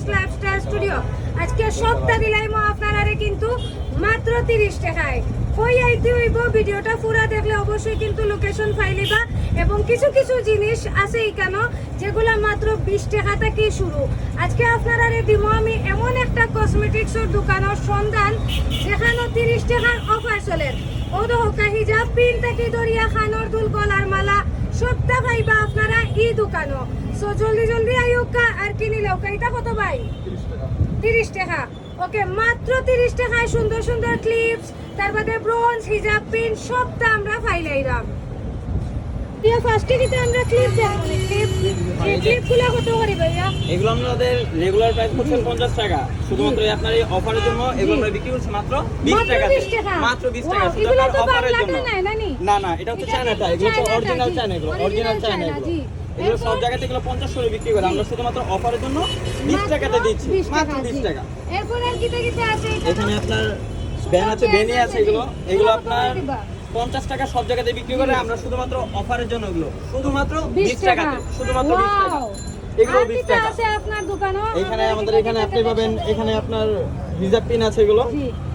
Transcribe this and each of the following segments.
Prince lifestyle studio আজকে সবটা দিলাইমো আপনারা কিন্তু মাত্র তিরিশ টাকায়। কই আইতে হইব, ভিডিওটা পুরা দেখলে অবশ্যই কিন্তু লোকেশন ফাইলিবা এবং কিছু কিছু জিনিস আছে এখানে যেগুলা মাত্র বিশ টাকা থেকে শুরু। আজকে আপনারা দিব আমি এমন একটা কসমেটিক্সের দোকানের সন্ধান, যেখানে তিরিশ টাকার অফার চলে। ও দহকা হিজাব, পিন থেকে দরিয়া খানোর দুল, গলার মালা, সবটা আপনারা। এই দোকানও সো জলদি জলদি আইউকা আর কিনি লৌকা এটা কত ভাই? তিরিশ টাকা। ওকে মাত্র তিরিশ টাকায় সুন্দর সুন্দর ক্লিপস তার বাদে ব্রোঞ্জ হিজাব পিন সবটা আমরা ফাইলাইরাম দিয়ে ফার্স্টে কিন্তু আমরা ক্লিপ দেখব ক্লিপ ক্লিপগুলো কত করে ভাইয়া? এগুলো আমাদের রেগুলার প্রাইস হচ্ছে পঞ্চাশ টাকা। শুধুমাত্র আপনার এই অফারের জন্য এগুলো আমরা বিক্রি করছি মাত্র বিশ মাত্র টাকা 20 টাকা? মাত্র বিশ Wow, টাকা। শুধু আপনার অফারের জন্য। না না এটা হচ্ছে চায়নাটা এগুলো হচ্ছে অরিজিনাল চায়না এগুলো অরিজিনাল চায়না চায়না, জি। এগুলো সব জায়গাতে এগুলো পঞ্চাশ করে বিক্রি করে। আমরা শুধুমাত্র অফারের জন্য বিশ টাকাতে দিচ্ছি মাত্র বিশ টাকা। এখানে? আপনার ব্যান আছে বেনি আছে এগুলো। এগুলো আপনার পঞ্চাশ টাকা সব জায়গাতে বিক্রি করে আমরা শুধুমাত্র অফারের জন্য এগুলো। শুধুমাত্র বিশ টাকাতে শুধুমাত্র বিশ টাকা। এগুলো বিশ টাকা। এখানে আমাদের এখানে আপনি পাবেন এখানে আপনার হিজাব পিন আছে এগুলো?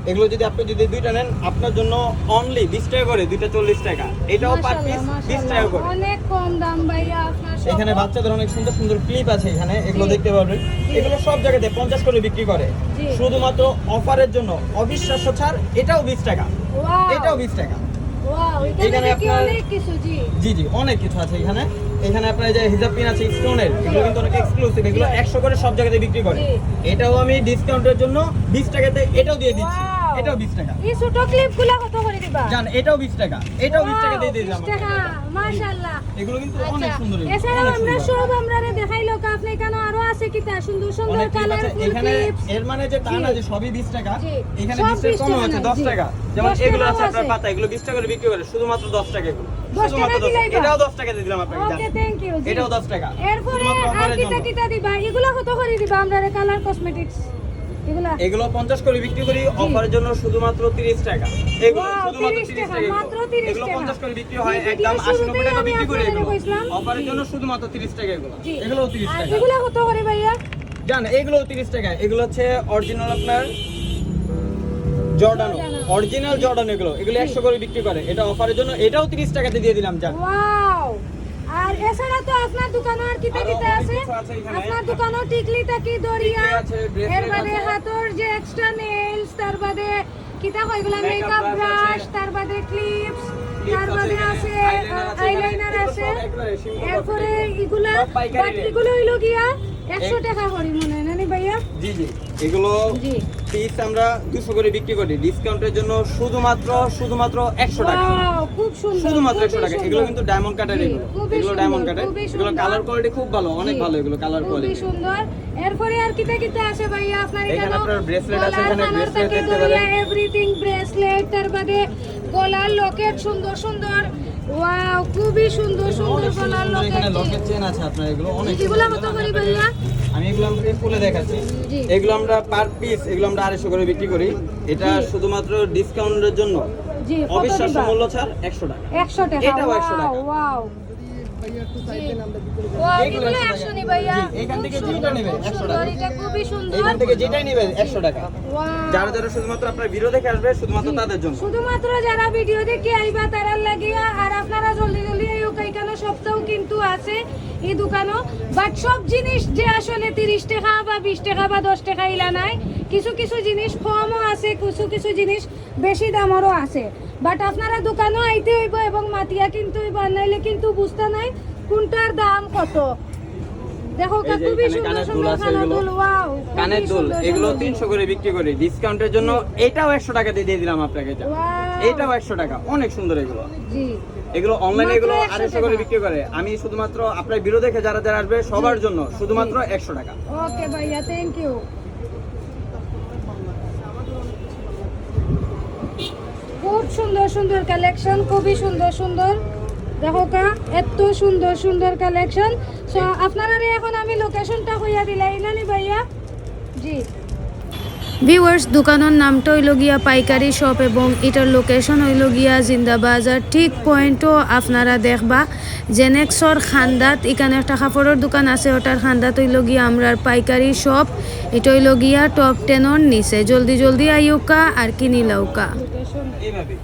এগুলো যদি আপনি যদি দুইটা নেন আপনার জন্য অনলি বিশ টাকা করে দুইটা চল্লিশ টাকা। এটাও পার পিস মাশাআল্লাহ, বিশ মাশাআল্লাহ। টাকা করে। অনেক কম দাম ভাইয়া আপনার এখানে বাচ্চাদের অনেক সুন্দর সুন্দর ক্লিপ আছে এখানে এগুলো দেখতে পাবেন এগুলো সব জায়গাতে পঞ্চাশ করে বিক্রি করে। শুধুমাত্র অফারের জন্য অবিশ্বাস্য ছাড় এটাও বিশ টাকা। এটাও বিশ টাকা। Wow, এখানে এখানে আপনার- অনেক কিছু জি। জি জি অনেক কিছু আছে এখানে। এখানে আপনার যে হিজাব পিন আছে স্টোনের এগুলো কিন্তু অনেক এক্সক্লুসিভ এগুলো একশো করে সব জায়গাতে বিক্রি করে। এটাও আমি ডিসকাউন্টের জন্য বিশ টাকাতে এটাও দিয়ে দিচ্ছি। এটাও বিশ টাকা। এই ছোট ক্লিপগুলা কত করে দিবা? জান এটাও বিশ টাকা। এটাও বিশ টাকা দিয়ে 20 টাকা মাশাআল্লাহ। এগুলো কিন্তু অনেক আচ্ছা সুন্দর অনেক আমরা সুন্দর। সব দেখাইলো আপনি এখানে আরও আছে কিতা সুন্দর সুন্দর আছে। কালারফুল এখানে এর মানে যে তা। না যে সবই বিশ টাকা এখানে সব বিশ টাকা কম আছে না, দশ জি। টাকা। যেমন 10 এগুলো আছে। আপনার পাতা এগুলো বিশ টাকা করে বিক্রি করে শুধুমাত্র দশ টাকা এগুলো। 10 টাকা দশ এটাও বা? দশ টাকা দিয়ে দিলাম আপনাকে ওকে থ্যাংক ইউ এটাও দশ টাকা। এরপরে আর অফারের কিতা দিবা? এগুলা কত করে দিবা আমরা কালার কসমেটিক্স এগুলো? পঞ্চাশ করে বিক্রি করি অফারের জন্য শুধুমাত্র তিরিশ টাকা। এগুলো শুধুমাত্র 30 তিরিশ টাকা, টাকা। মাত্র এগুলো। 30 এগুলো টাকা। পঞ্চাশ করে বিক্রি হয় একদম টাকা বিক্রি করি এগুলো। অফারের জন্য শুধুমাত্র তিরিশ টাকা এগুলো। টাকা। এগুলা কত করে ভাইয়া? জান এগুলো তিরিশ টাকা। এগুলো হচ্ছে অরিজিনাল আপনার জর্ডানো। অরিজিনাল জর্ডান এগুলো। এগুলো একশো করে বিক্রি করে। এটা অফারের জন্য এটাও তিরিশ টাকাতে দিয়ে দিলাম ওয়াও! আর এছাড়া তো আপনার দোকানে আর কিতা আরও কিতা আছে। আপনার দোকানে টিকলি তাকি দরিয়া টিকলি এর বাদে হাতর যে এক্সট্রা নেলস তার বাদে কিতা কইগুলা মেকআপ ব্রাশ তার বাদে ক্লিপস তার আছে বাদে আছে আইলাইনার আছে। এরপরে এগুলা বাট। এগুলো হইল গিয়া একশো এক টাকা করি মনে জি জি। এগুলো পিস আমরা দুশো করে বিক্রি করি। ডিসকাউন্টের জন্য শুধুমাত্র শুধুমাত্র একশো টাকা। খুব সুন্দর শুধুমাত্র একশো টাকা। এগুলো কিন্তু ডায়মন্ড কাটার এগুলো। এগুলো ডায়মন্ড কাটার এগুলো কালার কোয়ালিটি খুব ভালো অনেক ভালো এগুলো কালার কোয়ালিটি সুন্দর। এরপরে আর কিতা কিতা আছে ভাইয়া? আপনার এখানে আপনার bracelet আছে, এখানে bracelet দেখতে পারেন। এভরিথিং ব্রেসলেট তার বাদে গলার লকেট সুন্দর সুন্দর। ওয়াও খুবই সুন্দর সুন্দর গলার সুন্দর এখানে লকেট লকেট চেন আছে আপনার এগুলো অনেক এগুলো। কত করে ভাইয়া। এগুলো আমরা খুলে দেখাচ্ছি। এগুলো আমরা পার পিস এগুলো আমরা আড়াইশো করে বিক্রি করি। এটা। শুধুমাত্র ডিসকাউন্টের জন্য। অবিশ্বাস্য মূল্য ছাড় একশো টাকা। 100 টাকা। এটাও 100 টাকা। ওয়াও ওয়াও এগুলো এগুলো 100 100 নি ভাইয়া জি, এখান খুব থেকে সুন্দর, যেটা নেবে, খুব 100 সুন্দর, টাকা। এটা খুবই সুন্দর এখান থেকে যেটাই নেবে একশো টাকা যারা যারা শুধুমাত্র আপনার ভিডিও দেখে আসবে শুধুমাত্র তাদের জন্য। শুধুমাত্র যারা ভিডিও দেখে আইবা তারার লাগিয়া আর আপনারা জলদি জলদি এখানে সপ্তাহ কিন্তু আছে এই দোকানও। বাট সব জিনিস যে আসলে তিরিশ টাকা বা বিশ টাকা বা দশ টাকা ইলা নাই কিছু কিছু জিনিস কমও আছে কিছু কিছু জিনিস বেশি দামেরও আছে। বাট আপনারা দোকানও আইতে হইব এবং মাতিয়া কিন্তু হইব আর নাইলে কিন্তু বুঝতে নাই কোনটার দাম কত। দেখো খুবই সুন্দর সুন্দর কানের। দুল ওয়াও কানের দুল এগুলো তিনশো করে বিক্রি করি। ডিসকাউন্টের জন্য এটাও একশো টাকা দিয়ে দিলাম আপনাকে। এটাও একশো টাকা অনেক সুন্দর এগুলো। জি। এগুলো অনলাইনে এগুলো 100 আড়াইশো করে বিক্রি করে। আমি শুধুমাত্র আপনার ভিডিও দেখে যারা যারা আসবে সবার জন্য শুধুমাত্র একশো টাকা। ওকে ভাইয়া থ্যাংক ইউ খুব সুন্দর সুন্দর কালেকশন খুবই সুন্দর সুন্দর। দেখো কা, এত সুন্দর সুন্দর কালেকশন সো আপনারা এখন আমি লোকেশনটা হইয়া দিলাই, না নি ভাইয়া? জি। ভিউয়ার্স দোকানের নামটা হইল গিয়া পাইকারি শপ এবং এটার লোকেশন হইল গিয়া জিন্দাবাজার, ঠিক পয়েন্টও আপনারা দেখবা। জেনেক্সর খান্দাত, এখানে একটা কাপড়ের দোকান আছে, ওটার খান্দাত হইল গিয়া আমরার পাইকারি শপ এটা হইল গিয়া টপ টেনর নিচে। জলদি জলদি আইউকা আর কিনি লাউকা এইভাবে